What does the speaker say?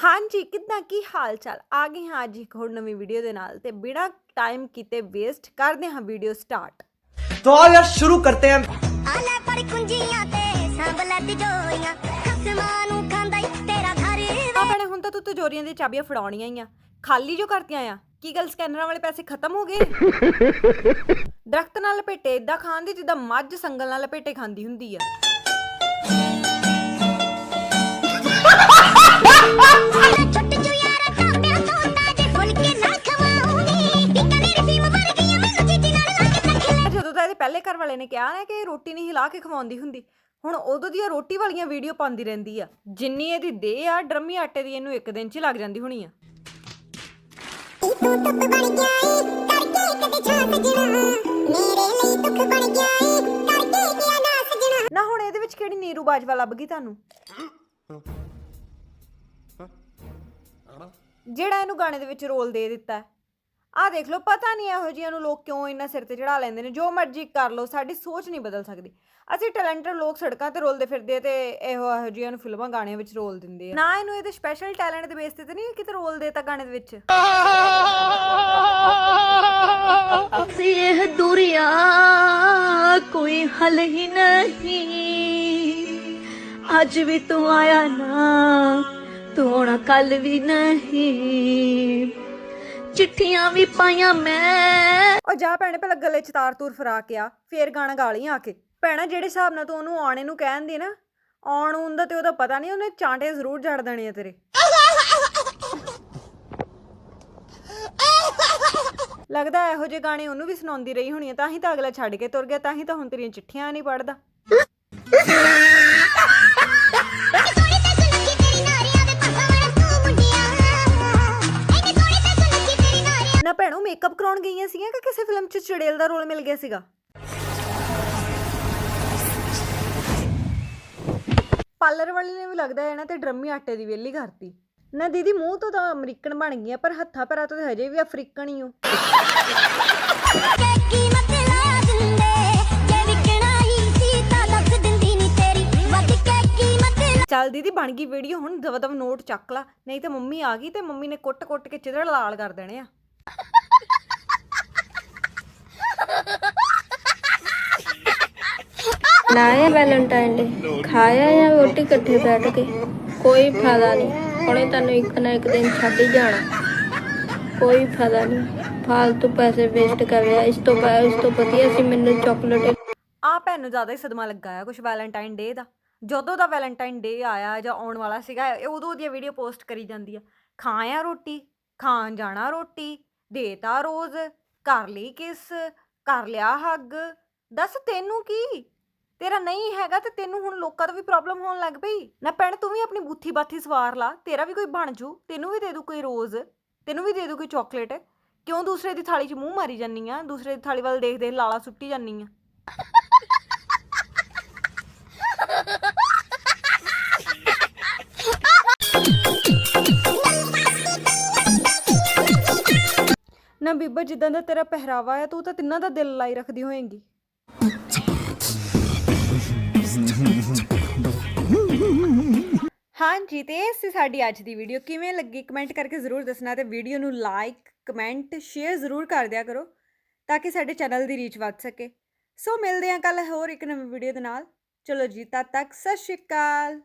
ਹਾਂਜੀ ਕਿੱਦਾਂ ਕੀ ਹਾਲ ਚਾਲ ਆ ਗਏ ਹਾਂ ਅੱਜ ਇੱਕ ਹੋਰ ਨਵੀਂ ਵੀਡੀਓ ਦੇ ਨਾਲ ਤੇ ਬਿਨਾਂ ਟਾਈਮ ਕੀਤੇ ਵੇਸਟ ਕਰਦੇ ਹਾਂ ਵੀਡੀਓ ਸਟਾਰਟ तो आओ यार शुरू करते हैं ਆਲੇ ਪਰ ਕੁੰਜੀਆਂ ਤੇ ਸੰਭਲ ਤਿਜੋਰੀਆਂ ਖਸਮਾਂ ਨੂੰ ਖਾਂਦਾ ਈ ਤੇਰਾ ਘਰ ਆ ਭੈਣੇ ਹੁਣ ਤਾਂ ਤੂੰ ਤਿਜੋਰੀਆਂ ਦੀ ਚਾਬੀਆਂ ਫੜਾਉਣੀਆਂ ਹੀ ਆ ਖਾਲੀ ਜੋ ਕਰਤੀਆਂ ਆ ਕੀ ਗੱਲ ਸਕੈਨਰਾਂ ਵਾਲੇ ਪੈਸੇ ਖਤਮ ਹੋ ਗਏ ਦਰਖਤ ਨਾਲ ਲਪੇਟੇ ਇਦਾਂ ਖਾਂਦੀ ਜਿੱਦਾਂ ਮੱਝ ਸੰਗਲ ਨਾਲ ਲਪੇਟੇ ਖਾਂਦੀ ਹੁੰਦੀ ਆ ਜਦੋਂ ਤਾਂ ਇਹਦੇ ਪਹਿਲੇ ਘਰ ਵਾਲੇ ਨੇ ਕਿਹਾ ਨਾ ਕਿ ਇਹ ਰੋਟੀ ਨਹੀਂ ਹਿਲਾ ਕੇ ਖਵਾਉਂਦੀ ਹੁੰਦੀ। ਹੁਣ ਉਦੋਂ ਦੀਆਂ ਰੋਟੀ ਵਾਲੀਆਂ ਵੀਡੀਓ ਪਾਉਂਦੀ ਰਹਿੰਦੀ ਆ। ਜਿੰਨੀ ਇਹਦੀ ਦੇ ਆ ਡਰਮੀ ਆਟੇ ਦੀ ਇਹਨੂੰ ਇੱਕ ਦਿਨ 'ਚ ਹੀ ਲੱਗ ਜਾਂਦੀ ਹੋਣੀ ਆ। ਤੂੰ ਧੁੱਪ ਬਣ ਗਿਆ ਏ ਕਰਕੇ ਕਦੇ ਛਾਂ ਸਜਣਾ। ਮੇਰੇ ਲਈ ਦੁੱਖ ਬਣ ਗਿਆ ਏ ਕਰਕੇ ਗਿਆ ਨਾ ਸਜਣਾ। ਨਾ ਹੁਣ ਇਹਦੇ ਵਿੱਚ ਕਿਹੜੀ ਨੀਰੂ ਬਾਜਵਾ ਲੱਭ ਗਈ ਤੁਹਾਨੂੰ? ਜਿਹੜਾ ਇਹਨੂੰ ਗਾਣੇ ਦੇ ਵਿੱਚ ਰੋਲ ਦੇ ਦਿੱਤਾ ਆਹ ਦੇਖ ਲਓ, ਪਤਾ ਨਹੀਂ ਇਹੋ ਜਿਹੀਆਂ ਨੂੰ ਲੋਕ ਕਿਉਂ ਇੰਨਾ ਸਿਰ ਤੇ ਚੜਾ ਲੈਂਦੇ ਨੇ। ਜੋ ਮਰਜ਼ੀ ਕਰ ਲਓ, ਸਾਡੀ ਸੋਚ ਨਹੀਂ ਬਦਲ ਸਕਦੀ। ਅਸੀਂ ਟੈਲੈਂਟਡ ਲੋਕ ਸੜਕਾਂ ਤੇ ਰੋਲਦੇ ਫਿਰਦੇ ਤੇ ਇਹੋ ਇਹੋ ਜਿਹੀਆਂ ਨੂੰ ਫਿਲਮਾਂ ਗਾਣਿਆਂ ਵਿੱਚ ਰੋਲ ਦਿੰਦੇ ਆ। ਨਾ ਇਹਨੂੰ ਇਹਦੇ ਸਪੈਸ਼ਲ ਟੈਲੈਂਟ ਦੇ ਬੇਸ ਤੇ ਤੇ ਨਹੀਂ ਕਿਤੇ ਰੋਲ ਦੇਤਾ ਗਾਣੇ ਦੇ ਵਿੱਚ? ਅਸੀ ਇਹ ਦੁਰੀਆ ਕੋਈ ਹਲ ਹੀ ਨਹੀਂ। ਅੱਜ ਵੀ ਤੂੰ ਆਇਆ ਨਾ ਤੂੰ ਕੱਲ ਵੀ ਨਹੀਂ। ਚਿੱਠੀਆਂ ਵੀ ਪਾਈਆਂ ਮੈਂ। ਉਹ ਜਾ ਭੈਣੇ, ਪਹਿਲਾਂ ਗਲੇ ਚ ਤਾਰ ਤੂਰ ਫਰਾ ਕੇ ਆ, ਫੇਰ ਗਾਣਾ ਗਾ ਆ ਕੇ। ਭੈਣਾ, ਜਿਹੜੇ ਹਿਸਾਬ ਨਾਲ ਤੂੰ ਉਹਨੂੰ ਆਉਣੇ ਨੂੰ ਕਹਿਣ ਨਾ, ਆਉਣ ਹੁੰਦਾ ਤੇ ਉਹਦਾ ਪਤਾ ਨਹੀਂ, ਉਹਨੇ ਚਾਂਟੇ ਜ਼ਰੂਰ ਝੜ ਦੇਣੇ ਆ ਤੇਰੇ। ਲੱਗਦਾ ਇਹੋ ਜਿਹੇ ਗਾਣੇ ਉਹਨੂੰ ਵੀ ਸੁਣਾਉਂਦੀ ਰਹੀ ਹੋਣੀ ਆ, ਤਾਂ ਹੀ ਤਾਂ ਅਗਲਾ ਛੱਡ ਕੇ ਤੁਰ ਗਿਆ, ਤਾਂ ਹੀ ਤਾਂ ਹੁਣ ਤੇਰੀਆਂ ਚਿੱਠੀਆਂ ਨਹੀਂ ਪੜਦਾ ਨਾ ਭੈਣੋ ਮੇਕਅਪ ਕਰਾਉਣ ਗਈਆਂ ਸੀਗੀਆਂ ਕਿ ਕਿਸੇ ਫਿਲਮ 'ਚ ਚੜੇਲ ਦਾ ਰੋਲ ਮਿਲ ਗਿਆ ਸੀਗਾ? ਪਾਰਲਰ ਵਾਲੀ ਨੇ ਵੀ ਲੱਗਦਾ ਹੈ ਨਾ ਤੇ ਡਰਮੀ ਆਟੇ ਦੀ ਵੇਲੀ ਕਰਤੀ। ਨਾ ਦੀਦੀ ਮੂੰਹ ਤੋਂ ਤਾਂ ਅਮਰੀਕਨ ਬਣ ਗਈਆਂ ਪਰ ਹੱਥਾਂ ਪੈਰਾਂ ਤੋਂ ਤਾਂ ਹਜੇ ਵੀ ਅਫਰੀਕਨ ਹੀ ਹੋ ਚੱਲ ਦੀਦੀ ਬਣ ਗਈ ਵੀਡੀਓ ਹੁਣ ਦਵਾ ਦਵ ਨੋਟ ਚੱਕ ਲਾ। ਨਹੀਂ ਤੇ ਮੰਮੀ ਆ ਗਈ ਤੇ ਮੰਮੀ ਨੇ ਕੁੱਟ-ਕੁੱਟ ਕੇ ਚਿਹਰਾ ਲਾਲ ਕਰ ਦੇਣੇ ਆ। ਲਾਇਆ ਵੈਲੈਂਟਾਈਨ ਡੇ। ਖਾਇਆ ਜਾਂ ਰੋਟੀ ਇਕੱਠੇ ਬੈਠ ਕੇ? ਕੋਈ ਫਾਇਦਾ ਨਹੀਂ। ਹੁਣੇ ਤੁਹਾਨੂੰ ਇੱਕ ਨਾ ਇੱਕ ਦਿਨ ਛੱਡ ਹੀ ਜਾਣਾ। ਕੋਈ ਫਾਇਦਾ ਨਹੀਂ। ਫਾਲਤੂ ਪੈਸੇ ਵੇਸਟ ਕਰ ਰਿਹਾ। ਇਸ ਤੋਂ ਬਾਅਦ, ਇਸ ਤੋਂ ਵਧੀਆ ਸੀ ਮੈਨੂੰ ਚਾਕਲੇਟ ਆ ਭੈਣ ਨੂੰ ਜ਼ਿਆਦਾ ਹੀ ਸਦਮਾ ਲੱਗਾ ਆ ਕੁਝ ਵੈਲੈਂਟਾਈਨ ਡੇ ਦਾ। ਜਦੋਂ ਦਾ ਵੈਲੈਂਟਾਈਨ ਡੇ ਆਇਆ ਜਾਂ ਆਉਣ ਵਾਲਾ ਸੀਗਾ, ਇਹ ਉਦੋਂ ਦੀਆਂ ਵੀਡੀਓ ਪੋਸਟ ਕਰੀ ਜਾਂਦੀ ਆ। ਖਾਇਆ ਰੋਟੀ, ਖਾਣ ਜਾਣਾ ਰੋਟੀ, ਦੇਤਾ ਰੋਜ਼, ਕਰ ਲਈ ਕਿਸ, ਕਰ ਲਿਆ ਹੱਗ। ਦੱਸ ਤੈਨੂੰ ਕੀ? ਤੇਰਾ ਨਹੀਂ ਹੈਗਾ ਤੇ ਤੈਨੂੰ ਹੁਣ ਲੋਕਾਂ ਤੋਂ ਵੀ ਪ੍ਰੋਬਲਮ ਹੋਣ ਲੱਗ ਪਈ। ਨਾ ਭੈਣ ਤੂੰ ਵੀ ਆਪਣੀ ਬੂਥੀ ਬਾਥੀ ਸਵਾਰ ਲਾ ਤੇਰਾ ਵੀ ਕੋਈ ਬਣ ਜੂ ਤੈਨੂੰ ਵੀ ਦੇ ਦੂ ਕੋਈ ਰੋਜ਼ ਤੈਨੂੰ ਵੀ ਦੇ ਦੂ ਕੋਈ ਚਾਕਲੇਟ ਕਿਉਂ ਦੂਸਰੇ ਦੀ ਥਾਲੀ 'ਚ ਮੂੰਹ ਮਾਰੀ ਜਾਨੀ ਆ? ਦੂਸਰੇ ਦੀ ਥਾਲੀ ਵੱਲ ਦੇਖ ਦੇਖ ਲਾਲਾ ਸੁੱਟੀ ਜਾਨੀ ਆ। ਨਾ ਬੀਬਾ ਜਿੱਦਾਂ ਦਾ ਤੇਰਾ ਪਹਿਰਾਵਾ ਆ ਤੂੰ ਤਾਂ ਤਿੰਨਾਂ ਦਾ ਦਿਲ ਲਾਈ ਰੱਖਦੀ ਹੋਏਂਗੀ। ਹਾਂਜੀ ਤੇ ਇਹ ਸੀ ਸਾਡੀ ਅੱਜ ਦੀ ਵੀਡੀਓ ਕਿਵੇਂ ਲੱਗੀ? ਕਮੈਂਟ ਕਰਕੇ ਜ਼ਰੂਰ ਦੱਸਣਾ ਤੇ ਵੀਡੀਓ ਨੂੰ ਲਾਈਕ ਕਮੈਂਟ ਸ਼ੇਅਰ ਜ਼ਰੂਰ ਕਰ ਦਿਆ ਕਰੋ ਤਾਂ ਕਿ ਸਾਡੇ ਚੈਨਲ ਦੀ ਰੀਚ ਵੱਧ ਸਕੇ। ਸੋ ਮਿਲਦੇ ਹਾਂ ਕੱਲ ਹੋਰ ਇੱਕ ਨਵੀਂ ਵੀਡੀਓ ਦੇ ਨਾਲ। ਚਲੋ ਜੀ, ਤਦ ਤੱਕ ਸਤਿ ਸ਼੍ਰੀ ਅਕਾਲ।